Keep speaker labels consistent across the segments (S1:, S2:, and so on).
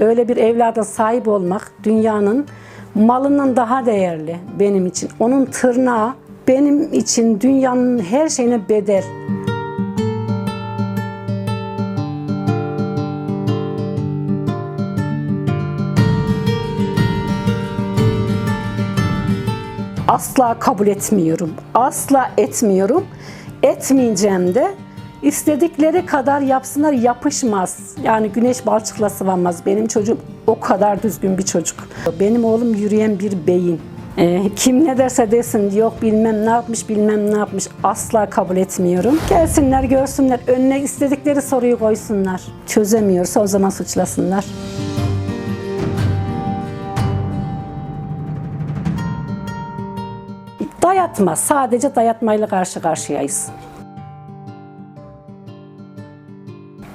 S1: Öyle bir evlada sahip olmak dünyanın malından daha değerli benim için. Onun tırnağı benim için dünyanın her şeyine bedel. Asla kabul etmiyorum. Asla etmiyorum. Etmeyeceğim de istedikleri kadar yapsınlar yapışmaz. Yani güneş balçıkla sıvanmaz. Benim çocuğum o kadar düzgün bir çocuk. Benim oğlum yürüyen bir beyin. Ee, kim ne derse desin yok bilmem ne yapmış bilmem ne yapmış asla kabul etmiyorum. Gelsinler görsünler önüne istedikleri soruyu koysunlar. Çözemiyorsa o zaman suçlasınlar. Dayatma, sadece dayatmayla karşı karşıyayız.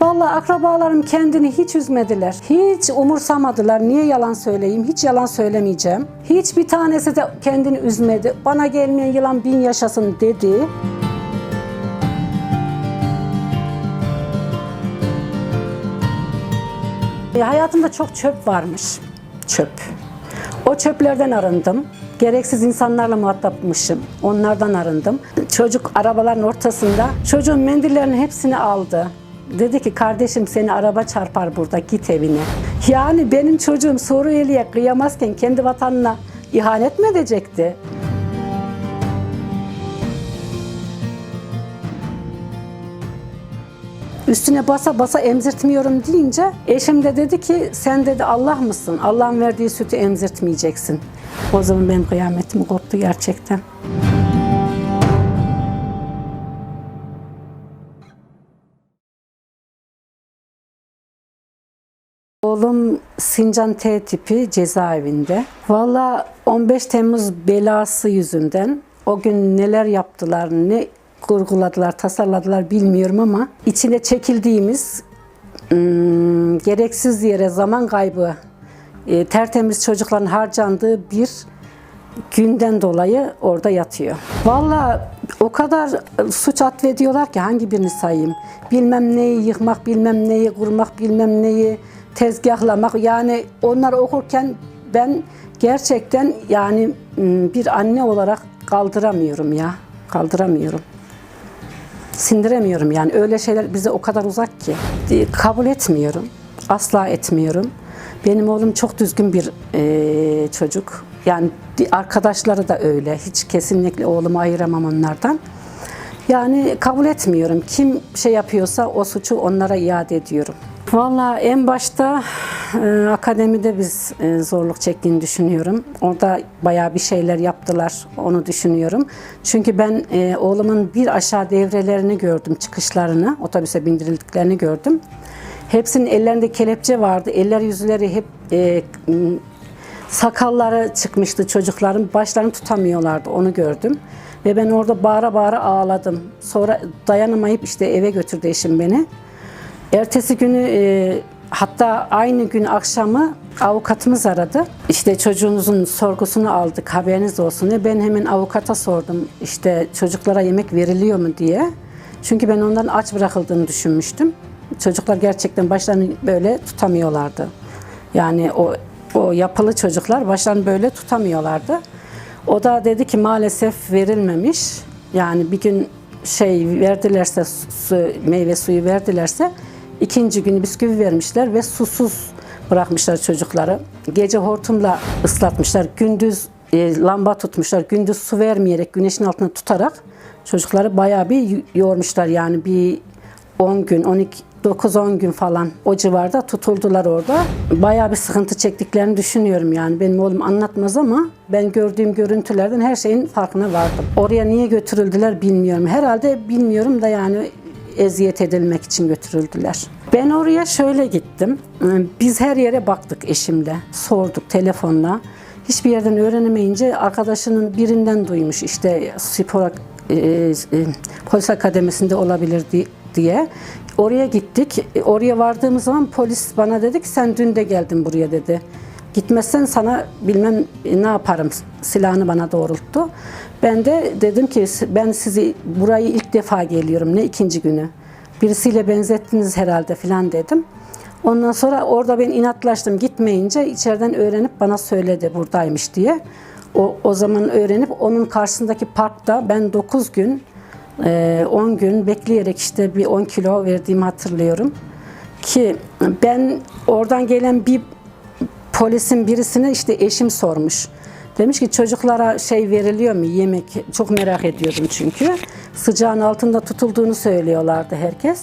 S1: Vallahi akrabalarım kendini hiç üzmediler. Hiç umursamadılar. Niye yalan söyleyeyim? Hiç yalan söylemeyeceğim. Hiçbir tanesi de kendini üzmedi. Bana gelmeyen yılan bin yaşasın dedi. E, Hayatımda çok çöp varmış. Çöp. O çöplerden arındım. Gereksiz insanlarla muhatapmışım. Onlardan arındım. Çocuk arabaların ortasında çocuğun mendillerin hepsini aldı. Dedi ki kardeşim seni araba çarpar burada git evine. Yani benim çocuğum Suriyeli'ye kıyamazken kendi vatanına ihanet mi edecekti? Üstüne basa basa emzirtmiyorum deyince eşim de dedi ki sen dedi Allah mısın? Allah'ın verdiği sütü emzirtmeyeceksin. O zaman benim kıyametim koptu gerçekten. Oğlum Sincan T tipi cezaevinde. Valla 15 Temmuz belası yüzünden o gün neler yaptılar, ne kurguladılar, tasarladılar bilmiyorum ama içine çekildiğimiz ım, gereksiz yere zaman kaybı, e, tertemiz çocukların harcandığı bir günden dolayı orada yatıyor. Valla o kadar suç atfediyorlar ki hangi birini sayayım? Bilmem neyi yıkmak, bilmem neyi kurmak, bilmem neyi tezgahlamak. Yani onları okurken ben gerçekten yani m, bir anne olarak kaldıramıyorum ya. Kaldıramıyorum. Sindiremiyorum yani öyle şeyler bize o kadar uzak ki. Kabul etmiyorum. Asla etmiyorum. Benim oğlum çok düzgün bir çocuk. Yani arkadaşları da öyle. Hiç kesinlikle oğlumu ayıramam onlardan. Yani kabul etmiyorum. Kim şey yapıyorsa o suçu onlara iade ediyorum. Valla en başta e, akademide biz e, zorluk çektiğini düşünüyorum. Orada bayağı bir şeyler yaptılar, onu düşünüyorum. Çünkü ben e, oğlumun bir aşağı devrelerini gördüm, çıkışlarını, otobüse bindirildiklerini gördüm. Hepsinin ellerinde kelepçe vardı, eller yüzleri hep e, sakalları çıkmıştı çocukların, başlarını tutamıyorlardı, onu gördüm. Ve ben orada bağıra bağıra ağladım. Sonra dayanamayıp işte eve götürdü eşim beni. Ertesi günü e, hatta aynı gün akşamı avukatımız aradı. İşte çocuğunuzun sorgusunu aldık haberiniz olsun diye. Ben hemen avukata sordum işte çocuklara yemek veriliyor mu diye. Çünkü ben onların aç bırakıldığını düşünmüştüm. Çocuklar gerçekten başlarını böyle tutamıyorlardı. Yani o o yapılı çocuklar başlarını böyle tutamıyorlardı. O da dedi ki maalesef verilmemiş. Yani bir gün şey verdilerse su, meyve suyu verdilerse ikinci günü bisküvi vermişler ve susuz bırakmışlar çocukları. Gece hortumla ıslatmışlar. Gündüz e, lamba tutmuşlar. Gündüz su vermeyerek güneşin altına tutarak çocukları bayağı bir yormuşlar. Yani bir 10 gün, 12 9-10 gün falan o civarda tutuldular orada. Bayağı bir sıkıntı çektiklerini düşünüyorum yani. Benim oğlum anlatmaz ama ben gördüğüm görüntülerden her şeyin farkına vardım. Oraya niye götürüldüler bilmiyorum. Herhalde bilmiyorum da yani eziyet edilmek için götürüldüler. Ben oraya şöyle gittim. Biz her yere baktık eşimle. Sorduk telefonla. Hiçbir yerden öğrenemeyince arkadaşının birinden duymuş işte spor e, e, polis akademisinde olabilir di- diye. Oraya gittik. E, Oraya vardığımız zaman polis bana dedi ki sen dün de geldin buraya dedi. Gitmezsen sana bilmem e, ne yaparım silahını bana doğrulttu. Ben de dedim ki ben sizi burayı ilk defa geliyorum ne ikinci günü. Birisiyle benzettiniz herhalde filan dedim. Ondan sonra orada ben inatlaştım gitmeyince içeriden öğrenip bana söyledi buradaymış diye. O, o zaman öğrenip onun karşısındaki parkta ben 9 gün e, 10 gün bekleyerek işte bir 10 kilo verdiğimi hatırlıyorum. Ki ben oradan gelen bir polisin birisine işte eşim sormuş. Demiş ki çocuklara şey veriliyor mu yemek? Çok merak ediyordum çünkü. Sıcağın altında tutulduğunu söylüyorlardı herkes.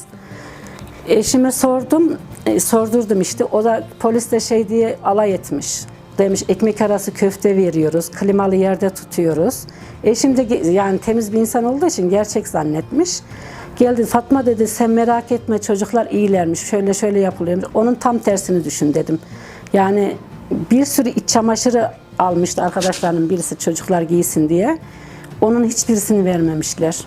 S1: Eşime sordum, e, sordurdum işte. O da polis de şey diye alay etmiş. Demiş ekmek arası köfte veriyoruz, klimalı yerde tutuyoruz. Eşim de yani temiz bir insan olduğu için gerçek zannetmiş. Geldi Fatma dedi sen merak etme çocuklar iyilermiş, şöyle şöyle yapılıyormuş. Onun tam tersini düşün dedim. Yani bir sürü iç çamaşırı almıştı arkadaşlarının birisi çocuklar giysin diye. Onun hiçbirisini vermemişler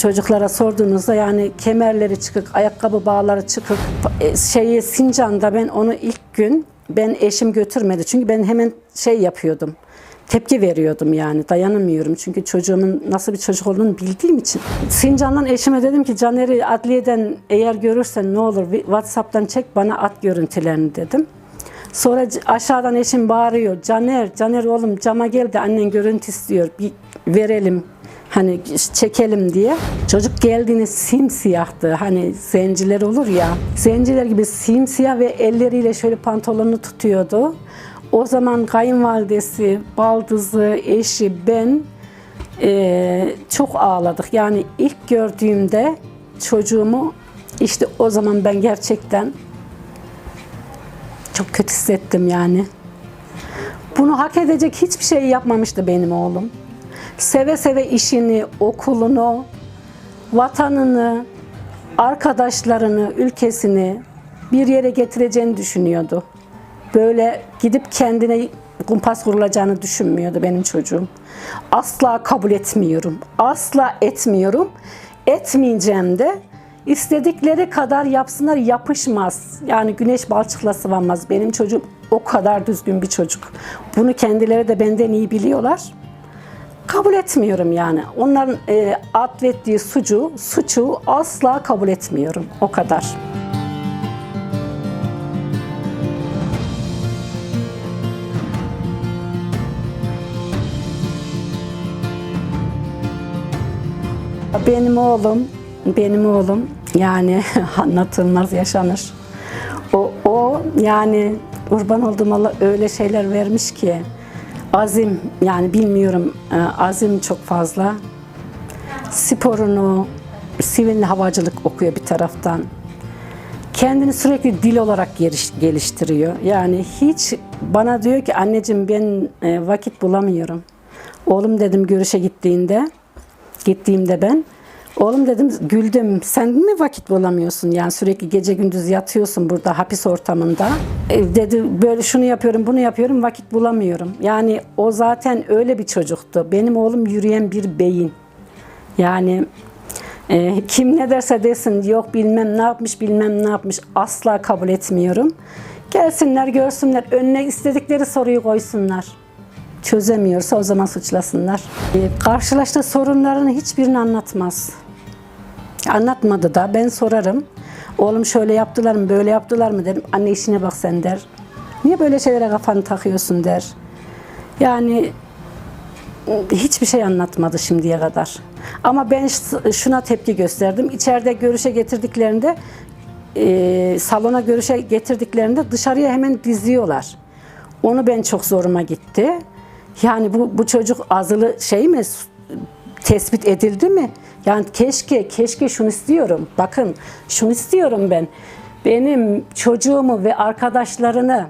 S1: çocuklara sorduğunuzda yani kemerleri çıkık, ayakkabı bağları çıkık. E, Şeyi Sincan'da ben onu ilk gün ben eşim götürmedi. Çünkü ben hemen şey yapıyordum. Tepki veriyordum yani dayanamıyorum. Çünkü çocuğumun nasıl bir çocuk olduğunu bildiğim için. Sincan'dan eşime dedim ki Caner'i adliyeden eğer görürsen ne olur WhatsApp'tan çek bana at görüntülerini dedim. Sonra aşağıdan eşim bağırıyor. Caner, Caner oğlum cama gel de annen görüntü istiyor. Bir verelim hani çekelim diye. Çocuk geldiğinde simsiyahtı. Hani zenciler olur ya. Zenciler gibi simsiyah ve elleriyle şöyle pantolonunu tutuyordu. O zaman kayınvalidesi, baldızı, eşi, ben eee, çok ağladık. Yani ilk gördüğümde çocuğumu işte o zaman ben gerçekten çok kötü hissettim yani. Bunu hak edecek hiçbir şey yapmamıştı benim oğlum. Seve seve işini, okulunu, vatanını, arkadaşlarını, ülkesini bir yere getireceğini düşünüyordu. Böyle gidip kendine kumpas kurulacağını düşünmüyordu benim çocuğum. Asla kabul etmiyorum. Asla etmiyorum. Etmeyeceğim de istedikleri kadar yapsınlar yapışmaz. Yani güneş balçıkla sıvanmaz. Benim çocuğum o kadar düzgün bir çocuk. Bunu kendileri de benden iyi biliyorlar. Kabul etmiyorum yani. Onların e, atfettiği suçu, suçu asla kabul etmiyorum. O kadar. Benim oğlum, benim oğlum yani anlatılmaz yaşanır. O, o yani kurban olduğum Allah öyle şeyler vermiş ki azim yani bilmiyorum e, azim çok fazla. Sporunu, sivil havacılık okuyor bir taraftan. Kendini sürekli dil olarak geliş- geliştiriyor. Yani hiç bana diyor ki anneciğim ben e, vakit bulamıyorum. Oğlum dedim görüşe gittiğinde, gittiğimde ben Oğlum dedim güldüm. Sen mi vakit bulamıyorsun? Yani sürekli gece gündüz yatıyorsun burada hapis ortamında. E, dedi böyle şunu yapıyorum, bunu yapıyorum vakit bulamıyorum. Yani o zaten öyle bir çocuktu. Benim oğlum yürüyen bir beyin. Yani e, kim ne derse desin yok bilmem ne yapmış bilmem ne yapmış asla kabul etmiyorum. Gelsinler görsünler önüne istedikleri soruyu koysunlar. Çözemiyorsa o zaman suçlasınlar. E, karşılaştığı sorunlarını hiçbirini anlatmaz. Anlatmadı da ben sorarım. Oğlum şöyle yaptılar mı böyle yaptılar mı derim. Anne işine bak sen der. Niye böyle şeylere kafanı takıyorsun der. Yani hiçbir şey anlatmadı şimdiye kadar. Ama ben şuna tepki gösterdim. İçeride görüşe getirdiklerinde, e, salona görüşe getirdiklerinde dışarıya hemen diziyorlar. Onu ben çok zoruma gitti. Yani bu, bu çocuk azılı şey mi tespit edildi mi? Yani keşke, keşke şunu istiyorum. Bakın şunu istiyorum ben. Benim çocuğumu ve arkadaşlarını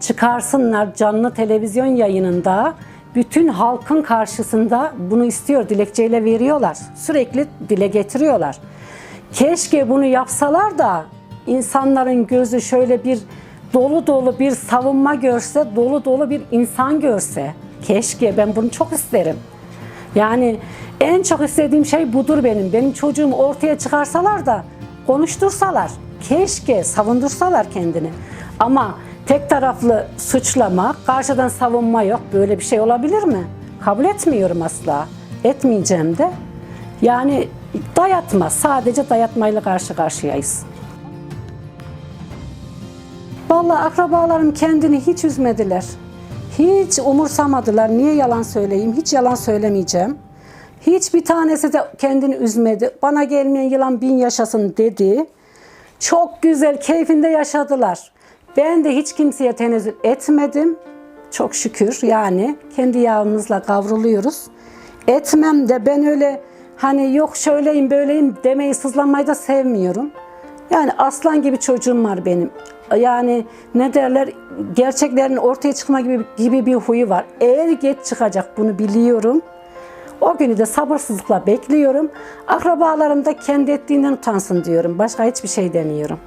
S1: çıkarsınlar canlı televizyon yayınında bütün halkın karşısında bunu istiyor dilekçeyle veriyorlar. Sürekli dile getiriyorlar. Keşke bunu yapsalar da insanların gözü şöyle bir dolu dolu bir savunma görse, dolu dolu bir insan görse. Keşke ben bunu çok isterim. Yani en çok istediğim şey budur benim. Benim çocuğumu ortaya çıkarsalar da konuştursalar. Keşke savundursalar kendini. Ama tek taraflı suçlama, karşıdan savunma yok. Böyle bir şey olabilir mi? Kabul etmiyorum asla. Etmeyeceğim de. Yani dayatma, sadece dayatmayla karşı karşıyayız. Vallahi akrabalarım kendini hiç üzmediler. Hiç umursamadılar. Niye yalan söyleyeyim? Hiç yalan söylemeyeceğim. Hiçbir tanesi de kendini üzmedi. Bana gelmeyen yılan bin yaşasın dedi. Çok güzel, keyfinde yaşadılar. Ben de hiç kimseye tenezzül etmedim. Çok şükür yani kendi yağımızla kavruluyoruz. Etmem de ben öyle hani yok şöyleyim böyleyim demeyi sızlanmayı da sevmiyorum. Yani aslan gibi çocuğum var benim. Yani ne derler gerçeklerin ortaya çıkma gibi, gibi bir huyu var. Eğer geç çıkacak bunu biliyorum. O günü de sabırsızlıkla bekliyorum. Akrabalarım da kendi ettiğinden utansın diyorum. Başka hiçbir şey demiyorum.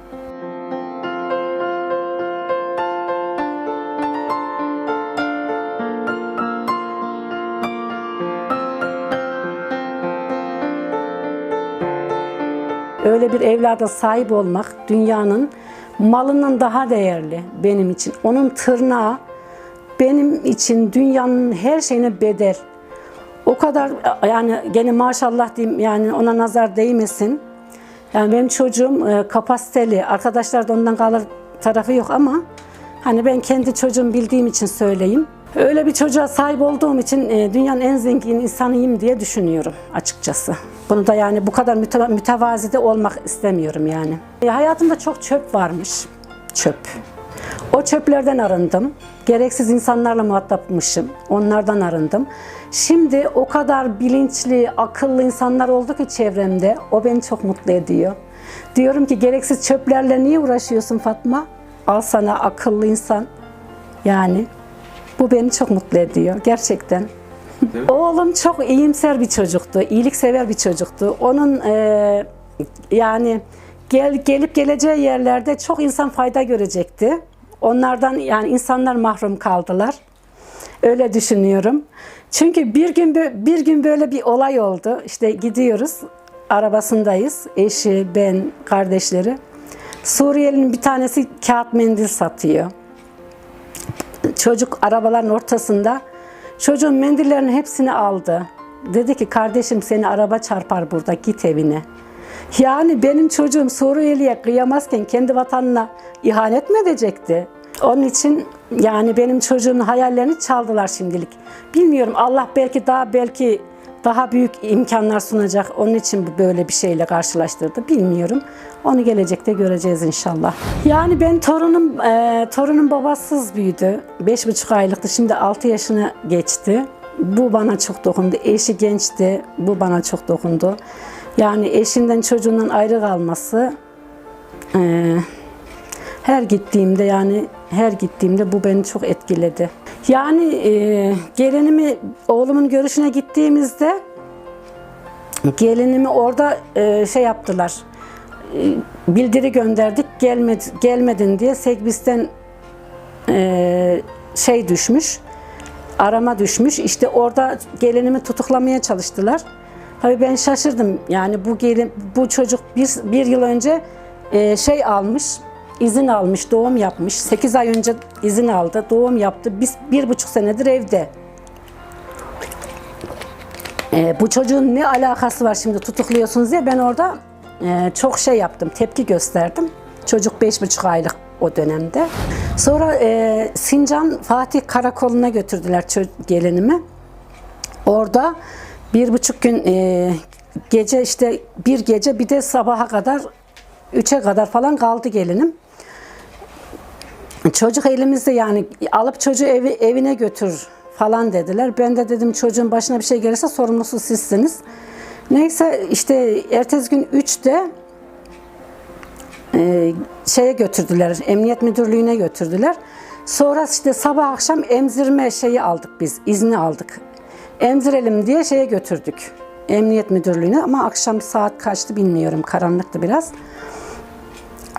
S1: Öyle bir evlada sahip olmak dünyanın malından daha değerli benim için. Onun tırnağı benim için dünyanın her şeyine bedel. O kadar yani gene maşallah diyeyim yani ona nazar değmesin. Yani benim çocuğum e, kapasiteli. Arkadaşlar da ondan kalır tarafı yok ama hani ben kendi çocuğum bildiğim için söyleyeyim. Öyle bir çocuğa sahip olduğum için e, dünyanın en zengin insanıyım diye düşünüyorum açıkçası. Bunu da yani bu kadar müte- mütevazi de olmak istemiyorum yani. E, hayatımda çok çöp varmış. Çöp. O çöplerden arındım. Gereksiz insanlarla muhatapmışım. Onlardan arındım. Şimdi o kadar bilinçli, akıllı insanlar oldu ki çevremde. O beni çok mutlu ediyor. Diyorum ki gereksiz çöplerle niye uğraşıyorsun Fatma? Al sana akıllı insan. Yani bu beni çok mutlu ediyor gerçekten. Oğlum çok iyimser bir çocuktu, iyiliksever bir çocuktu. Onun e, yani gel gelip geleceği yerlerde çok insan fayda görecekti. Onlardan yani insanlar mahrum kaldılar. Öyle düşünüyorum. Çünkü bir gün bir gün böyle bir olay oldu. İşte gidiyoruz, arabasındayız. Eşi, ben, kardeşleri. Suriyelinin bir tanesi kağıt mendil satıyor. Çocuk arabaların ortasında çocuğun mendillerin hepsini aldı. Dedi ki kardeşim seni araba çarpar burada git evine. Yani benim çocuğum Suriyeli'ye kıyamazken kendi vatanına ihanet mi edecekti? Onun için yani benim çocuğumun hayallerini çaldılar şimdilik. Bilmiyorum Allah belki daha belki daha büyük imkanlar sunacak. Onun için böyle bir şeyle karşılaştırdı. Bilmiyorum. Onu gelecekte göreceğiz inşallah. Yani ben torunum e, torunum babasız büyüdü. Beş buçuk aylıktı. Şimdi 6 yaşına geçti. Bu bana çok dokundu. Eşi gençti. Bu bana çok dokundu. Yani eşinden çocuğundan ayrı kalması e, her gittiğimde yani her gittiğimde bu beni çok etkiledi. Yani e, gelinimi oğlumun görüşüne gittiğimizde gelinimi orada e, şey yaptılar. E, bildiri gönderdik gelmedi, gelmedin diye Segbis'ten e, şey düşmüş. Arama düşmüş. İşte orada gelinimi tutuklamaya çalıştılar. Tabii ben şaşırdım. Yani bu gelin, bu çocuk bir, bir yıl önce e, şey almış, izin almış, doğum yapmış. 8 ay önce izin aldı, doğum yaptı. Biz bir buçuk senedir evde. E, bu çocuğun ne alakası var şimdi tutukluyorsunuz diye ben orada e, çok şey yaptım, tepki gösterdim. Çocuk beş buçuk aylık o dönemde. Sonra e, Sincan Fatih Karakolu'na götürdüler gelinimi. Orada bir buçuk gün e, gece işte bir gece bir de sabaha kadar üçe kadar falan kaldı gelinim. Çocuk elimizde yani alıp çocuğu evi, evine götür falan dediler. Ben de dedim çocuğun başına bir şey gelirse sorumlusu sizsiniz. Neyse işte ertesi gün 3'te e, şeye götürdüler, emniyet müdürlüğüne götürdüler. Sonra işte sabah akşam emzirme şeyi aldık biz, izni aldık. Emzirelim diye şeye götürdük, emniyet müdürlüğüne ama akşam saat kaçtı bilmiyorum, karanlıktı biraz.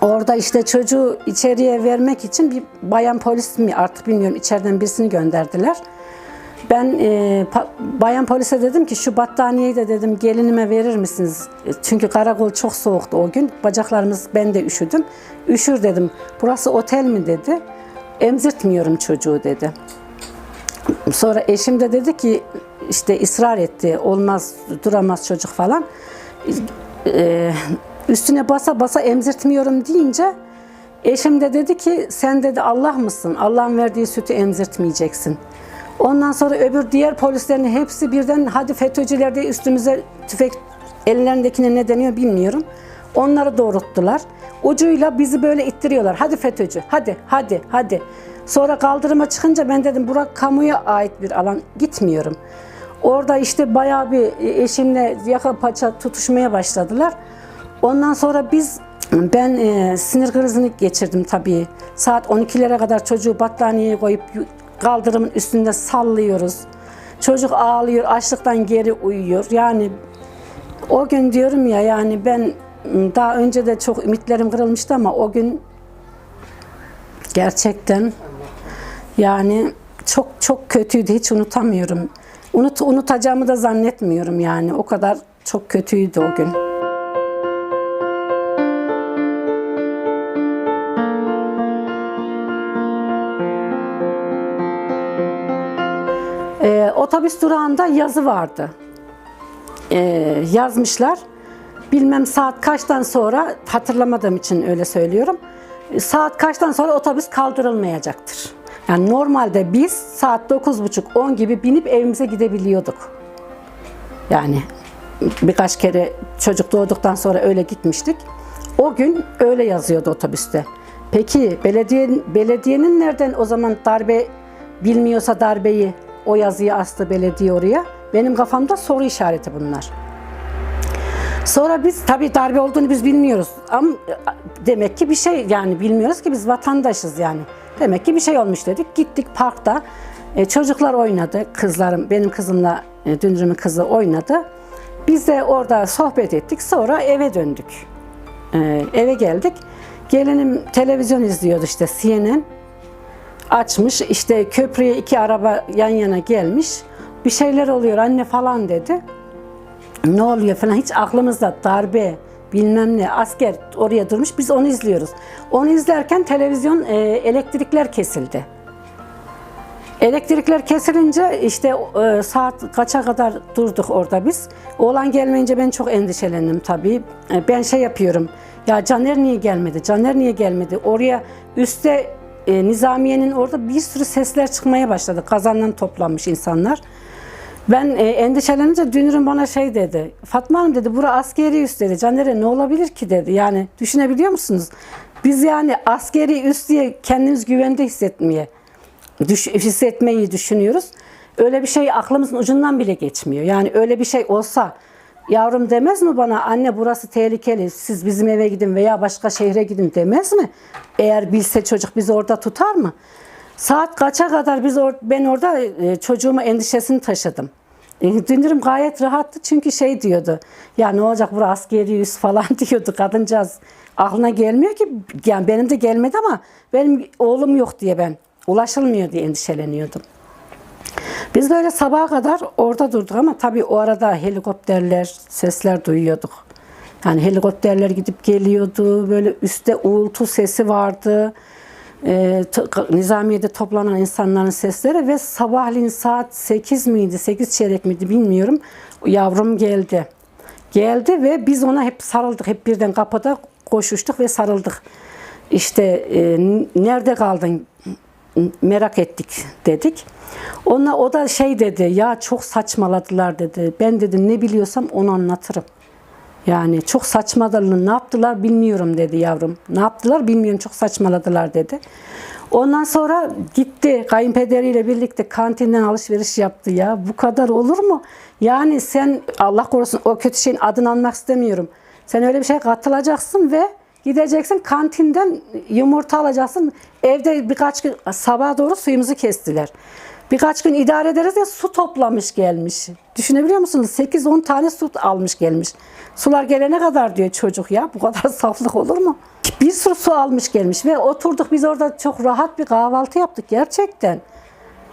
S1: Orada işte çocuğu içeriye vermek için bir bayan polis mi artık bilmiyorum içeriden birisini gönderdiler. Ben e, bayan polise dedim ki şu battaniyeyi de dedim gelinime verir misiniz? E, Çünkü karakol çok soğuktu o gün. Bacaklarımız ben de üşüdüm. Üşür dedim. Burası otel mi dedi. Emzirtmiyorum çocuğu dedi. Sonra eşim de dedi ki işte ısrar etti. Olmaz duramaz çocuk falan. E, üstüne basa basa emzirtmiyorum deyince Eşim de dedi ki sen dedi Allah mısın? Allah'ın verdiği sütü emzirtmeyeceksin. Ondan sonra öbür diğer polislerin hepsi birden hadi FETÖ'cüler diye üstümüze tüfek ellerindekine ne deniyor bilmiyorum. Onları doğrulttular. Ucuyla bizi böyle ittiriyorlar. Hadi FETÖ'cü, hadi, hadi, hadi. Sonra kaldırıma çıkınca ben dedim Burak kamuya ait bir alan gitmiyorum. Orada işte bayağı bir eşimle yaka paça tutuşmaya başladılar. Ondan sonra biz ben e, sinir krizini geçirdim tabii. Saat 12'lere kadar çocuğu battaniyeye koyup kaldırımın üstünde sallıyoruz. Çocuk ağlıyor, açlıktan geri uyuyor. Yani o gün diyorum ya yani ben daha önce de çok ümitlerim kırılmıştı ama o gün gerçekten yani çok çok kötüydü. Hiç unutamıyorum. Unut, unutacağımı da zannetmiyorum yani. O kadar çok kötüydü o gün. Otobüs durağında yazı vardı. Ee, yazmışlar. Bilmem saat kaçtan sonra hatırlamadığım için öyle söylüyorum. Saat kaçtan sonra otobüs kaldırılmayacaktır. Yani normalde biz saat 9.30-10 gibi binip evimize gidebiliyorduk. Yani birkaç kere çocuk doğduktan sonra öyle gitmiştik. O gün öyle yazıyordu otobüste. Peki belediye, belediyenin nereden o zaman darbe bilmiyorsa darbeyi o yazıyı astı belediye oraya? Benim kafamda soru işareti bunlar. Sonra biz tabii darbe olduğunu biz bilmiyoruz. Ama demek ki bir şey yani bilmiyoruz ki biz vatandaşız yani. Demek ki bir şey olmuş dedik. Gittik parkta. E, çocuklar oynadı. Kızlarım, benim kızımla e, Dünürümün kızı oynadı. Biz de orada sohbet ettik. Sonra eve döndük. E, eve geldik. Gelinim televizyon izliyordu işte CNN. Açmış işte köprüye iki araba yan yana gelmiş. Bir şeyler oluyor anne falan dedi. Ne oluyor falan hiç aklımızda darbe bilmem ne asker oraya durmuş biz onu izliyoruz. Onu izlerken televizyon e, elektrikler kesildi. Elektrikler kesilince işte e, saat kaça kadar durduk orada biz. Oğlan gelmeyince ben çok endişelendim tabii. E, ben şey yapıyorum. Ya Caner niye gelmedi? Caner niye gelmedi? Oraya üstte e, Nizamiye'nin orada bir sürü sesler çıkmaya başladı. Kazandan toplanmış insanlar. Ben e, endişelenince Dünür'üm bana şey dedi. Fatma Hanım dedi bura askeri üst dedi. Caner'e ne olabilir ki dedi. Yani düşünebiliyor musunuz? Biz yani askeri üst diye kendimiz güvende hissetmeye düş, hissetmeyi düşünüyoruz. Öyle bir şey aklımızın ucundan bile geçmiyor. Yani öyle bir şey olsa yavrum demez mi bana anne burası tehlikeli siz bizim eve gidin veya başka şehre gidin demez mi? Eğer bilse çocuk bizi orada tutar mı? Saat kaça kadar biz or ben orada e, çocuğumu endişesini taşıdım. E, Dünürüm gayet rahattı çünkü şey diyordu. Ya ne olacak burası askeri yüz falan diyordu kadıncağız. Aklına gelmiyor ki yani benim de gelmedi ama benim oğlum yok diye ben ulaşılmıyor diye endişeleniyordum. Biz böyle sabaha kadar orada durduk ama tabii o arada helikopterler, sesler duyuyorduk. Yani helikopterler gidip geliyordu, böyle üstte uğultu sesi vardı. T- Nizamiye'de toplanan insanların sesleri ve sabahleyin saat 8 miydi, 8 çeyrek miydi bilmiyorum. Yavrum geldi. Geldi ve biz ona hep sarıldık. Hep birden kapıda koşuştuk ve sarıldık. İşte e, nerede kaldın merak ettik dedik. Ona o da şey dedi ya çok saçmaladılar dedi. Ben dedi ne biliyorsam onu anlatırım. Yani çok saçmaladılar. Ne yaptılar bilmiyorum dedi yavrum. Ne yaptılar bilmiyorum çok saçmaladılar dedi. Ondan sonra gitti kayınpederiyle birlikte kantinden alışveriş yaptı ya. Bu kadar olur mu? Yani sen Allah korusun o kötü şeyin adını almak istemiyorum. Sen öyle bir şey katılacaksın ve gideceksin kantinden yumurta alacaksın. Evde birkaç gün sabaha doğru suyumuzu kestiler. Birkaç gün idare ederiz ya su toplamış gelmiş. Düşünebiliyor musunuz? 8-10 tane su almış gelmiş. Sular gelene kadar diyor çocuk ya. Bu kadar saflık olur mu? Bir sürü su almış gelmiş ve oturduk biz orada çok rahat bir kahvaltı yaptık gerçekten.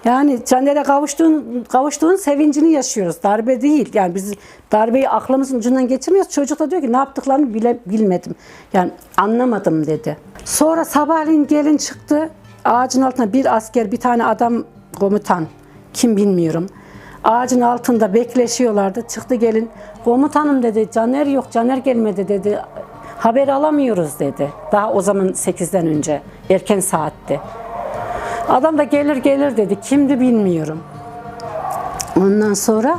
S1: Yani Caner'e kavuştuğun, kavuştuğun sevincini yaşıyoruz. Darbe değil. Yani biz darbeyi aklımızın ucundan geçirmiyoruz. Çocuk da diyor ki ne yaptıklarını bile bilmedim. Yani anlamadım dedi. Sonra sabahleyin gelin çıktı. Ağacın altında bir asker, bir tane adam komutan. Kim bilmiyorum. Ağacın altında bekleşiyorlardı. Çıktı gelin. Komutanım dedi. Caner yok. Caner gelmedi dedi. Haber alamıyoruz dedi. Daha o zaman 8'den önce. Erken saatte. Adam da gelir gelir dedi. Kimdi bilmiyorum. Ondan sonra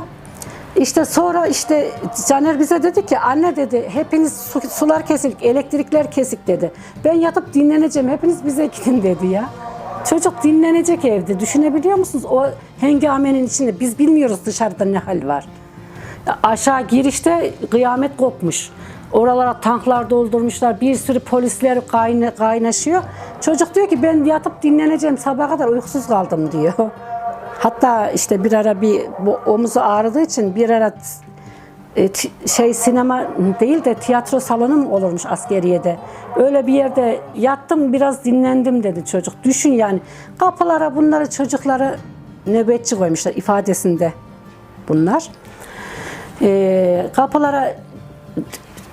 S1: işte sonra işte Caner bize dedi ki anne dedi hepiniz su- sular kesik, elektrikler kesik dedi. Ben yatıp dinleneceğim hepiniz bize gidin dedi ya. Çocuk dinlenecek evde. Düşünebiliyor musunuz? O hengamenin içinde biz bilmiyoruz dışarıda ne hal var. Aşağı girişte kıyamet kopmuş. Oralara tanklar doldurmuşlar. Bir sürü polisler kayna- kaynaşıyor. Çocuk diyor ki ben yatıp dinleneceğim sabaha kadar uykusuz kaldım diyor. Hatta işte bir ara bir bu omuzu ağrıdığı için bir ara e, şey sinema değil de tiyatro salonu mu olurmuş askeriyede. Öyle bir yerde yattım biraz dinlendim dedi çocuk. Düşün yani kapılara bunları çocukları nöbetçi koymuşlar ifadesinde bunlar. E, kapılara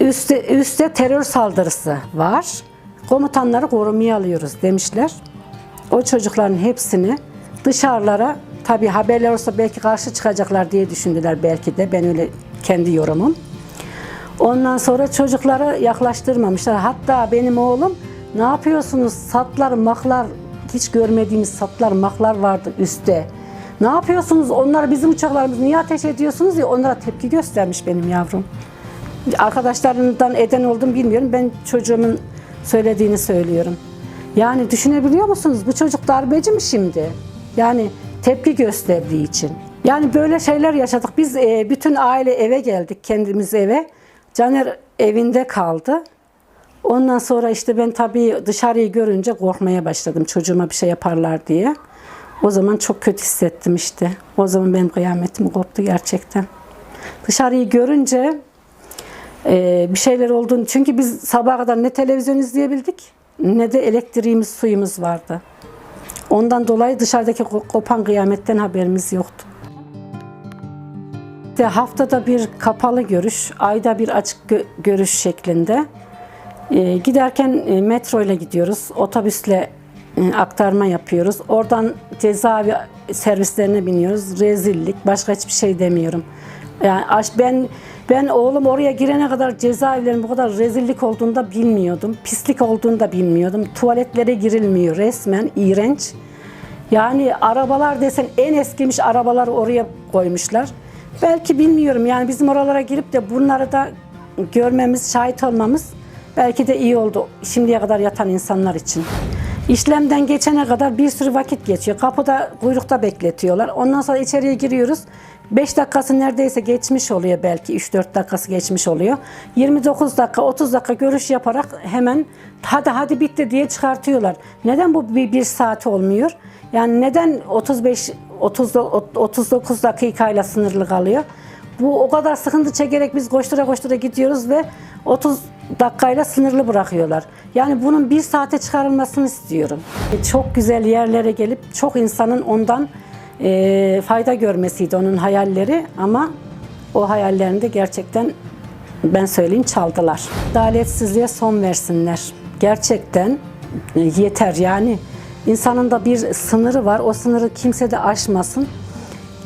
S1: üstte, üstte terör saldırısı var. Komutanları korumaya alıyoruz demişler. O çocukların hepsini dışarılara tabi haberler olsa belki karşı çıkacaklar diye düşündüler belki de ben öyle kendi yorumum. Ondan sonra çocukları yaklaştırmamışlar. Hatta benim oğlum ne yapıyorsunuz satlar maklar hiç görmediğimiz satlar maklar vardı üstte. Ne yapıyorsunuz onlar bizim uçaklarımız niye ateş ediyorsunuz diye onlara tepki göstermiş benim yavrum. Arkadaşlarından eden oldum bilmiyorum. Ben çocuğumun söylediğini söylüyorum. Yani düşünebiliyor musunuz? Bu çocuk darbeci mi şimdi? Yani tepki gösterdiği için. Yani böyle şeyler yaşadık. Biz e, bütün aile eve geldik, kendimiz eve. Caner evinde kaldı. Ondan sonra işte ben tabii dışarıyı görünce korkmaya başladım çocuğuma bir şey yaparlar diye. O zaman çok kötü hissettim işte. O zaman benim kıyametim koptu gerçekten. Dışarıyı görünce e, bir şeyler olduğunu çünkü biz sabaha kadar ne televizyon izleyebildik ne de elektriğimiz suyumuz vardı. Ondan dolayı dışarıdaki ko- kopan kıyametten haberimiz yoktu. İşte haftada bir kapalı görüş, ayda bir açık gö- görüş şeklinde. E, giderken e, metro ile gidiyoruz, otobüsle e, aktarma yapıyoruz. Oradan cezaevi servislerine biniyoruz. Rezillik, başka hiçbir şey demiyorum. Yani ben ben oğlum oraya girene kadar cezaevlerinin bu kadar rezillik olduğunu da bilmiyordum. Pislik olduğunu da bilmiyordum. Tuvaletlere girilmiyor resmen, iğrenç. Yani arabalar desen en eskimiş arabaları oraya koymuşlar. Belki bilmiyorum yani bizim oralara girip de bunları da görmemiz, şahit olmamız belki de iyi oldu şimdiye kadar yatan insanlar için. İşlemden geçene kadar bir sürü vakit geçiyor. Kapıda kuyrukta bekletiyorlar. Ondan sonra içeriye giriyoruz. 5 dakikası neredeyse geçmiş oluyor belki 3-4 dakikası geçmiş oluyor. 29 dakika 30 dakika görüş yaparak hemen hadi hadi bitti diye çıkartıyorlar. Neden bu bir, bir saat olmuyor? Yani neden 35 30 39 dakikayla sınırlı kalıyor? Bu o kadar sıkıntı çekerek biz koştura koştura gidiyoruz ve 30 dakikayla sınırlı bırakıyorlar. Yani bunun bir saate çıkarılmasını istiyorum. Çok güzel yerlere gelip çok insanın ondan e, fayda görmesiydi onun hayalleri ama o hayallerini de gerçekten ben söyleyeyim çaldılar. Adaletsizliğe son versinler. Gerçekten e, yeter yani. insanın da bir sınırı var. O sınırı kimse de aşmasın.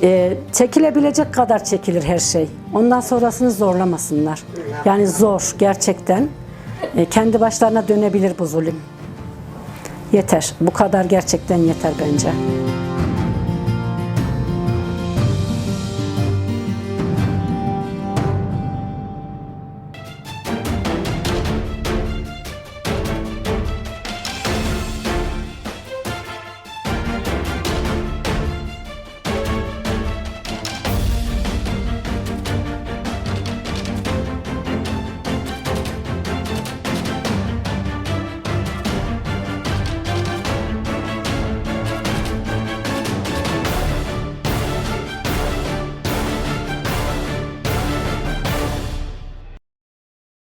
S1: E, çekilebilecek kadar çekilir her şey. Ondan sonrasını zorlamasınlar. Yani zor gerçekten. E, kendi başlarına dönebilir bu zulüm. Yeter. Bu kadar gerçekten yeter bence.